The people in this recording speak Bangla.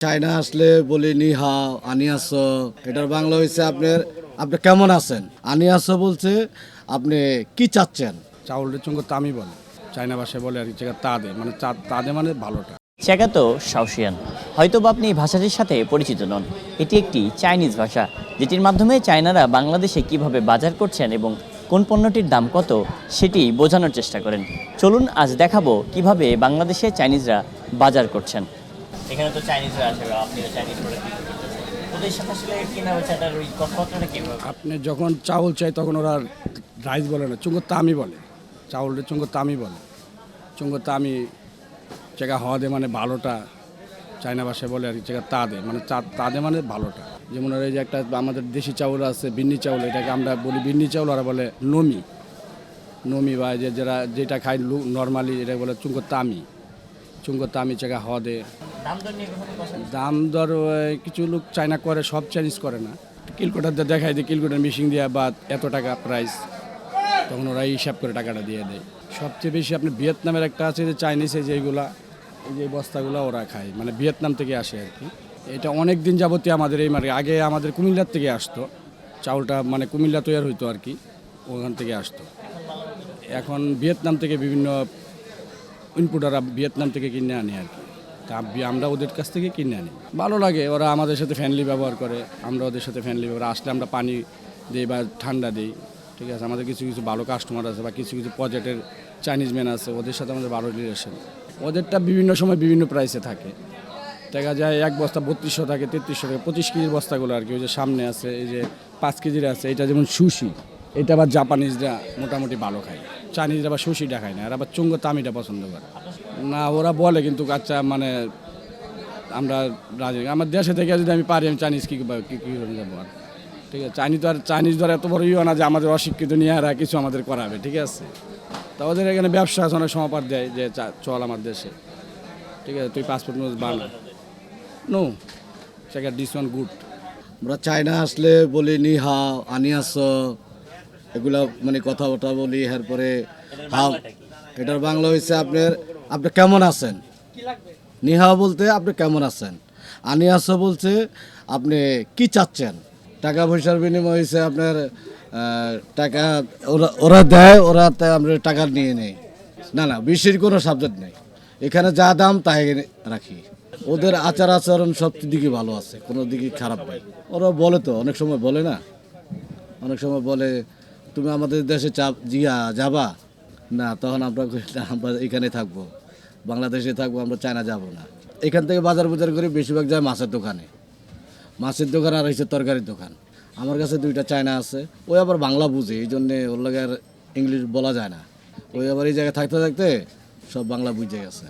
চায়না আসলে বলি নি হাও আনি আসো এটার বাংলা হয়েছে আপনার আপনি কেমন আছেন? আনি আসো বলছে আপনি কি চাচ্ছেন? চাউলের চঙ্গ তামি বলে চাইনা ভাষায় বলে আর কি জায়গা তাদে মানে চা- তাদে মানে ভালোটা। চেগাতো হয়তো বা আপনি এই ভাষাটির সাথে পরিচিত নন। এটি একটি চাইনিজ ভাষা যেটির মাধ্যমে চায়নারা বাংলাদেশে কীভাবে বাজার করছেন এবং কোন পণ্যটির দাম কত সেটি বোঝানোর চেষ্টা করেন। চলুন আজ দেখাবো কীভাবে বাংলাদেশে চাইনিজরা বাজার করছেন। এখানে তো চাইনিজরা আছে আপনি চাইনিজ ওদের সাথে আসলে ওই আপনি যখন চাউল চাই, তখন ওরা রাইস বলে না চুঙ্গ তামি বলে। চাউলের চুঙ্গ তামি বলে। চুঙ্গ তামি জায়গা হওয়া দে মানে ভালোটা, চায়না ভাষায় বলে আর কি জায়গা তাদে মানে তা তাদে মানে ভালোটা। যেমন এই যে একটা আমাদের দেশি চাউল আছে, বিন্নি চাউল, এটাকে আমরা বলি বিন্নি চাউল, ওরা বলে নমি। নমি বা যে যারা যেটা খায় নর্মালি এটা বলে চুঙ্গ তামি। চুঙ্গ তামি জায়গা হওয়া দাম দর কিছু লোক চায়না করে সব চাইনিজ করে না। কিলকোটাতে দেখায় যে কিলকোটার মিশিং দেওয়া বা এত টাকা প্রাইস তখন ওরা হিসাব করে টাকাটা দিয়ে দেয়। সবচেয়ে বেশি আপনি ভিয়েতনামের একটা আছে যে চাইনিজ এই এই যে বস্তাগুলো ওরা খায়। মানে ভিয়েতনাম থেকে আসে আর কি। এটা অনেক দিন যাবতীয় আমাদের এই মানে আগে আমাদের কুমিল্লার থেকে আসতো। চাউলটা মানে কুমিল্লা তৈরি হইতো আর কি ওখান থেকে আসতো। এখন ভিয়েতনাম থেকে বিভিন্ন ইনপুটাররা ভিয়েতনাম থেকে কিনে আনে আর কি। তা আমরা ওদের কাছ থেকে কিনে আনি। ভালো লাগে, ওরা আমাদের সাথে ফ্যানলি ব্যবহার করে, আমরা ওদের সাথে ফ্যানলি ব্যবহার, আসলে আমরা পানি দিই বা ঠান্ডা দিই, ঠিক আছে? আমাদের কিছু কিছু ভালো কাস্টমার আছে বা কিছু কিছু প্রজেক্টের চাইনিজ ম্যান আছে, ওদের সাথে আমাদের ভালো রিলেশন ওদেরটা বিভিন্ন সময় বিভিন্ন প্রাইসে থাকে। দেখা যায় এক বস্তা বত্রিশশো থাকে, তেত্রিশশো থাকে, পঁচিশ কেজির বস্তাগুলো আর কি, ওই যে সামনে আছে, এই যে পাঁচ কেজির আছে, এটা যেমন সুশি এটা আবার জাপানিজরা মোটামুটি ভালো খায়। চাইনিজরা আবার সুশিটা খায় না আর আবার চুঙ্গ তামিটা পছন্দ করে। না, ওরা বলে কিন্তু আচ্ছা মানে আমরা রাজি। আমার দেশে থেকে যদি আমি পারি, আমি চাইনিজ কী কী করে যাব আর? ঠিক আছে চাইনিজ আর চাইনিজ ধর এত বড় ইয়ে না যে আমাদের অশিক্ষিত নিয়ে আর কিছু আমাদের করাবে, ঠিক আছে? তা ওদের এখানে ব্যবসা আছে, অনেক সমাপার দেয় যে চল আমার দেশে। ঠিক আছে, তুই পাসপোর্ট নোজ বানা নো সেটা ডিস ওয়ান গুড আমরা চায়না আসলে বলি নি হাও আনি আসো এগুলা মানে কথাবার্তা বলি, এরপরে হাও, এটার বাংলা হয়েছে আপনার, আপনি কেমন আছেন? নিহাও বলতে আপনি কেমন আছেন? আনি আসো বলছে আপনি কি চাচ্ছেন? টাকা পয়সার বিনিময় হয়েছে আপনার টাকা ওরা ওরা দেয়, ওরা আমরা টাকা নিয়ে নেই। না না, বেশির কোনো সাবজেক্ট নেই। এখানে যা দাম তাই রাখি। ওদের আচার আচরণ সব দিকে ভালো আছে, কোনো দিকে খারাপ নেই। ওরা বলে তো, অনেক সময় বলে না? অনেক সময় বলে তুমি আমাদের দেশে চাপ জিয়া যাবা? না, তখন আমরা আমরা এখানে থাকব। বাংলাদেশে থাকব, আমরা চায়না যাব না। এখান থেকে বাজার বাজার করে বেশিরভাগ যায় মাছের দোকানে। মাছের দোকান আর হচ্ছে তরকারির দোকান। আমার কাছে দুইটা চায়না আছে, ওই আবার বাংলা বুঝে, এই জন্যে ওর লাগে আর ইংলিশ বলা যায় না। ওই আবার এই জায়গায় থাকতে থাকতে সব বাংলা বুঝে গেছে।